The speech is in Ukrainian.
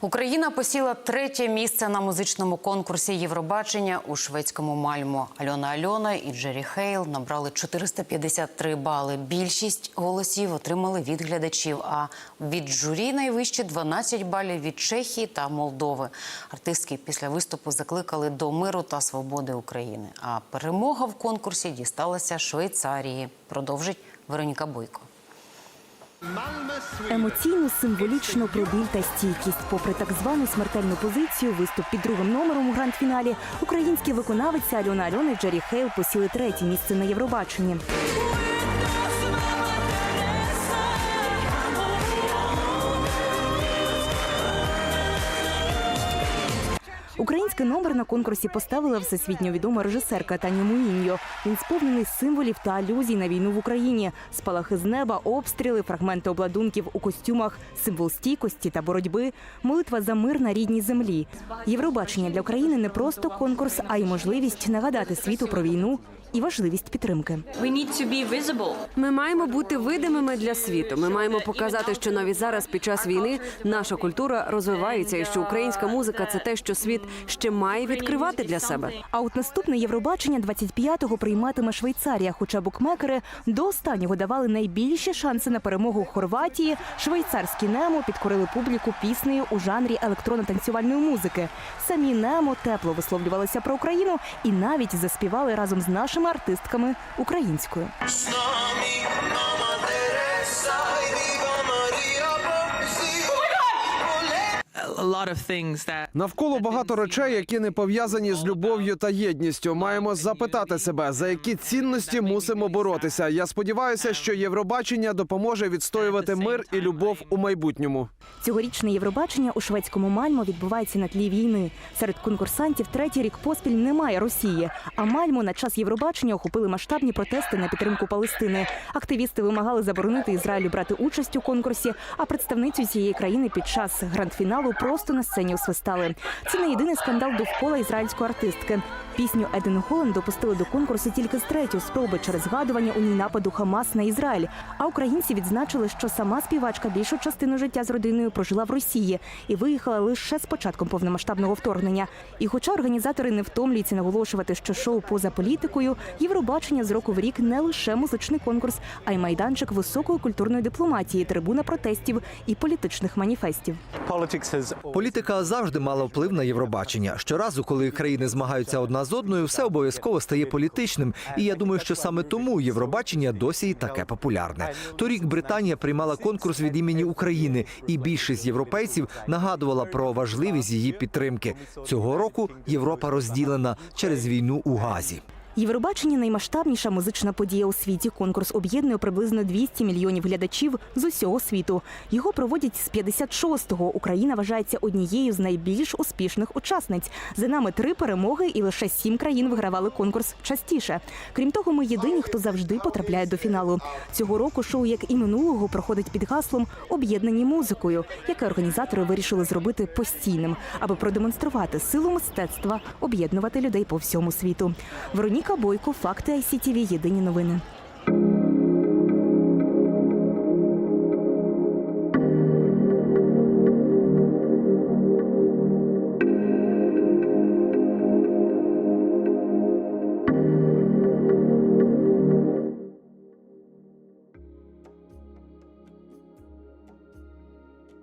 Україна посіла третє місце на музичному конкурсі Євробачення у шведському Мальмо. Альона Альона і Джері Хейл набрали 453 бали. Більшість голосів отримали від глядачів. А від журі найвище 12 балів від Чехії та Молдови. Артистки після виступу закликали до миру та свободи України. А перемога в конкурсі дісталася Швейцарії. Продовжить Вероніка Бойко. Емоційно, символічно про біль та стійкість. Попри так звану смертельну позицію, виступ під другим номером у гранд-фіналі, українські виконавиці Альона Альона і Джері Хейл посіли третє місце на Євробаченні. Український номер на конкурсі поставила всесвітньо відома режисерка Таня Муїньо. Він сповнений символів та алюзій на війну в Україні. Спалахи з неба, обстріли, фрагменти обладунків у костюмах, символ стійкості та боротьби, молитва за мир на рідній землі. Євробачення для України не просто конкурс, а й можливість нагадати світу про війну і важливість підтримки. Ми маємо бути видимими для світу. Ми маємо показати, що навіть зараз, під час війни, наша культура розвивається, і що українська музика це те, що світ ще має відкривати для себе. А от наступне Євробачення 25-го прийматиме Швейцарія. Хоча букмекери до останнього давали найбільші шанси на перемогу Хорватії. Швейцарські немо підкорили публіку піснею у жанрі електронно-танцювальної музики. Самі немо тепло висловлювалися про Україну і навіть заспівали разом з нашими артистками українською. Навколо багато речей, які не пов'язані з любов'ю та єдністю. Маємо запитати себе, за які цінності мусимо боротися. Я сподіваюся, що Євробачення допоможе відстоювати мир і любов у майбутньому. Цьогорічне Євробачення у шведському Мальмо відбувається на тлі війни. Серед конкурсантів третій рік поспіль немає Росії. А Мальмо на час Євробачення охопили масштабні протести на підтримку Палестини. Активісти вимагали заборонити Ізраїлю брати участь у конкурсі. А представницю цієї країни під час гранд-фіналу просто на сцені освистали. Це не єдиний скандал довкола ізраїльської артистки. Пісню Еден Голен допустили до конкурсу тільки з третьої спроби через згадування у ній нападу Хамас на Ізраїль. А українці відзначили, що сама співачка більшу частину життя з родиною прожила в Росії і виїхала лише з початком повномасштабного вторгнення. І хоча організатори не втомлюються наголошувати, що шоу поза політикою, Євробачення з року в рік не лише музичний конкурс, а й майданчик високої культурної дипломатії, трибуна протестів і політичних маніфестів. Політика завжди мала вплив на Євробачення. Щоразу, коли країни змагаються одна з одною, все обов'язково стає політичним. І я думаю, що саме тому Євробачення досі і таке популярне. Торік Британія приймала конкурс від імені України, і більшість європейців нагадувала про важливість її підтримки. Цього року Європа розділена через війну у Газі. Євробачення наймасштабніша музична подія у світі. Конкурс об'єднує приблизно 200 мільйонів глядачів з усього світу. Його проводять з 56-го. Україна вважається однією з найбільш успішних учасниць. За нами три перемоги, і лише сім країн вигравали конкурс частіше. Крім того, ми єдині, хто завжди потрапляє до фіналу. Цього року шоу, як і минулого, проходить під гаслом об'єднані музикою, яке організатори вирішили зробити постійним, аби продемонструвати силу мистецтва, об'єднувати людей по всьому світу. Вероніка Бойко, факти ICTV, Єдині новини.